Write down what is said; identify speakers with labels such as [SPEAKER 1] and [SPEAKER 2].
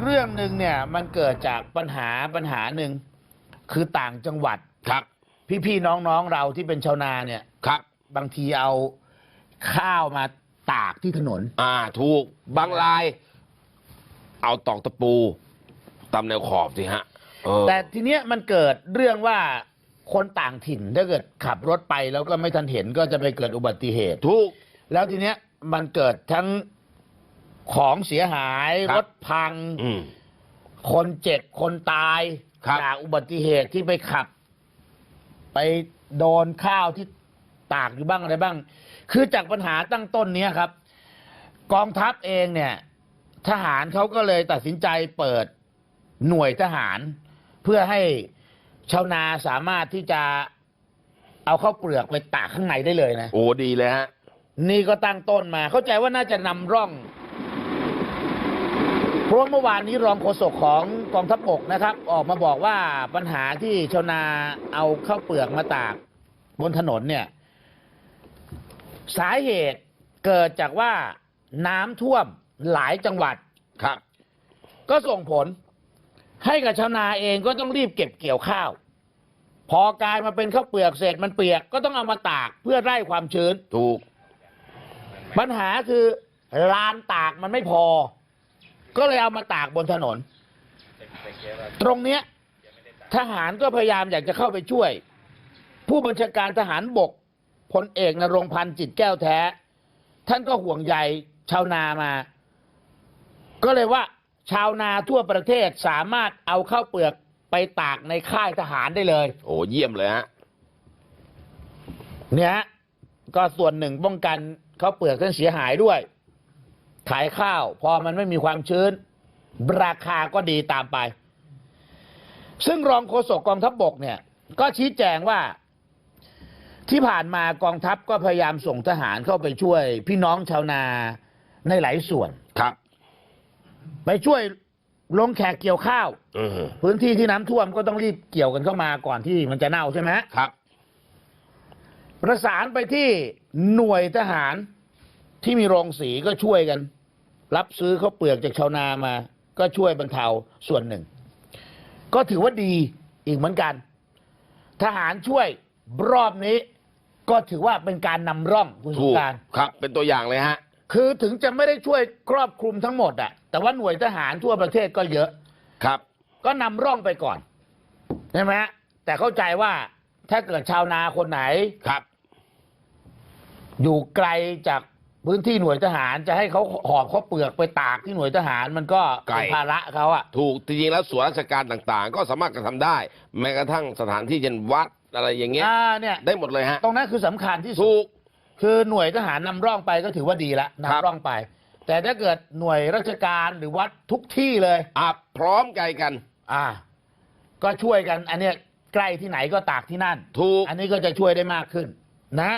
[SPEAKER 1] เรื่องหนึ่งเนี่ยมันเกิดจากปัญหาปัญหาหนึ่งคือต่างจังหวัด
[SPEAKER 2] ครับ
[SPEAKER 1] พี่ๆน้องๆเราที่เป็นชาวนาเนี่ย
[SPEAKER 2] ครับ
[SPEAKER 1] บางทีเอาข้าวมาตากที่ถนน
[SPEAKER 2] อ่าถูกบางราย เอาตอกตะปูตำแนวขอบสิฮะเออ
[SPEAKER 1] แต่ทีเนี้ยมันเกิดเรื่องว่าคนต่างถิ่นถ้าเกิดขับรถไปแล้วก็ไม่ทันเห็นก็จะไปเกิดอุบัติเหตุ
[SPEAKER 2] ถูก
[SPEAKER 1] แล้วทีเนี้ยมันเกิดทั้ง ของเสียหาย
[SPEAKER 2] ครับ
[SPEAKER 1] รถพัง
[SPEAKER 2] อืม
[SPEAKER 1] คนเจ็บคนตาย
[SPEAKER 2] ครับ
[SPEAKER 1] จากอุบัติเหตุที่ไปขับ ไปโดนข้าวที่ตากอยู่บ้างอะไรบ้าง คือจากปัญหาตั้งต้นเนี้ยครับ กองทัพเองเนี่ย ทหารเขาก็เลยตัดสินใจเปิดหน่วยทหาร เพื่อให้ชาวนาสามารถที่จะเอาข้าวเปลือกไปตากข้างในได้เลยนะ
[SPEAKER 2] โอ้ดีเลยฮะ
[SPEAKER 1] นี่ก็ตั้งต้นมา เข้าใจว่าน่าจะนำร่องเพ ราะว่าเมื่อวานนี้รองโฆษกของกองทัพบกนะครับ ออกมาบอกว่าปัญหาที่ชาวนาเอาข้าวเปลือกมาตากบนถนนเนี่ย สาเหตุเกิดจากว่าน้ำท่วมหลายจังหวัด
[SPEAKER 2] ครับ
[SPEAKER 1] ก็ส่งผลให้กับชาวนาเองก็ต้องรีบเก็บเกี่ยวข้าว พอกลายมาเป็นข้าวเปลือกเสร็จมันเปียกก็ต้องเอามาตากเพื่อไล่ความชื้น
[SPEAKER 2] ถูก
[SPEAKER 1] ปัญหาคือลานตากมันไม่พอ ก็เลยเอามาตากบนถนน ตรงเนี้ย ทหารก็พยายามอยากจะเข้าไปช่วย ผู้บัญชาการทหารบกพลเอกนรงค์พันธ์จิตแก้วแท้ ท่านก็ห่วงใยชาวนามา ก็เลยว่า ชาวนาทั่วประเทศสามารถเอาข้าวเปลือกไปตากในค่ายทหารได้เลย
[SPEAKER 2] โอ้เยี่ยมเลยฮะ
[SPEAKER 1] เนี่ยฮะก็ส่วนหนึ่งป้องกันข้าวเปลือกท่านเสียหายด้วย ขายข้าว พอมันไม่มีความชื้น ราคาก็ดีตามไป ซึ่งรองโฆษกกองทัพบบกเนี่ย ก็ชี้แจงว่าที่ผ่านมากองทัพก็พยายามส่งทหารเข้าไปช่วย พี่น้องชาวนาในหลายส่วน
[SPEAKER 2] ครับ
[SPEAKER 1] ไปช่วยลงแขกเกี่ยวข้าว
[SPEAKER 2] อืม
[SPEAKER 1] พื้นที่ที่น้ำท่วมก็ต้องรีบเกี่ยวกันเข้ามาก่อนที่มันจะเน่าใช่ไหมฮะ
[SPEAKER 2] ครับ
[SPEAKER 1] ประสานไปที่หน่วยทหาร ที่มีโรงสีก็ช่วยกัน รับซื้อข้าวเปลือกจากชาวนามา ก็ช่วยบรรเทาส่วนหนึ่ง ก็ถือว่าดีอีกเหมือนกัน ทหารช่วยรอบนี้ ก็ถือว่าเป็นการนำร่องคุณส
[SPEAKER 2] ถู
[SPEAKER 1] ง
[SPEAKER 2] ก
[SPEAKER 1] กราร
[SPEAKER 2] ครับ เป็นตัวอย่างเลยฮะ
[SPEAKER 1] คือถึงจะไม่ได้ช่วยครอบคลุมทั้งหมดอะแต่ว่าหน่วยทหารทั่วประเทศก็เยอะ
[SPEAKER 2] ครับ
[SPEAKER 1] ก็นำร่องไปก่อนใช่ไหมฮะแต่เข้าใจว่าถ้าเกิดชาวนาคนไหน
[SPEAKER 2] ครับ
[SPEAKER 1] อยู่ไกลจาก พื้นที่หน่วยทหารจะให้เขาหอบข้าวเปลือกไปตากที่หน่วยทหารมันก็
[SPEAKER 2] ไกล
[SPEAKER 1] เป็นภาระเขาอะ
[SPEAKER 2] ถูกจริงๆแล้วส่วนราชการต่างๆ ก็สามารถกระทำได้ แม้กระทั่งสถานที่เช่นวัดอะไรอย่างเงี้ย
[SPEAKER 1] อ่าเนี่ย
[SPEAKER 2] ได้หมดเลยฮะ
[SPEAKER 1] ตรงนั้นคือสำคัญที่สุ
[SPEAKER 2] ถู
[SPEAKER 1] ด
[SPEAKER 2] ก
[SPEAKER 1] คือหน่วยทหารนำร่องไปก็ถือว่าดีละ
[SPEAKER 2] ครับ
[SPEAKER 1] นำร่องไป แต่ถ้าเกิดหน่วยราชการหรือวัดทุกที่เลย
[SPEAKER 2] อะพร้อมใจกัน
[SPEAKER 1] อ่า ก็ช่วยกัน อันเนี้ยใกล้ที่ไหนก็ตากที่นั่น
[SPEAKER 2] ถูก
[SPEAKER 1] อันนี้ก็จะช่วยได้มากขึ้น นะ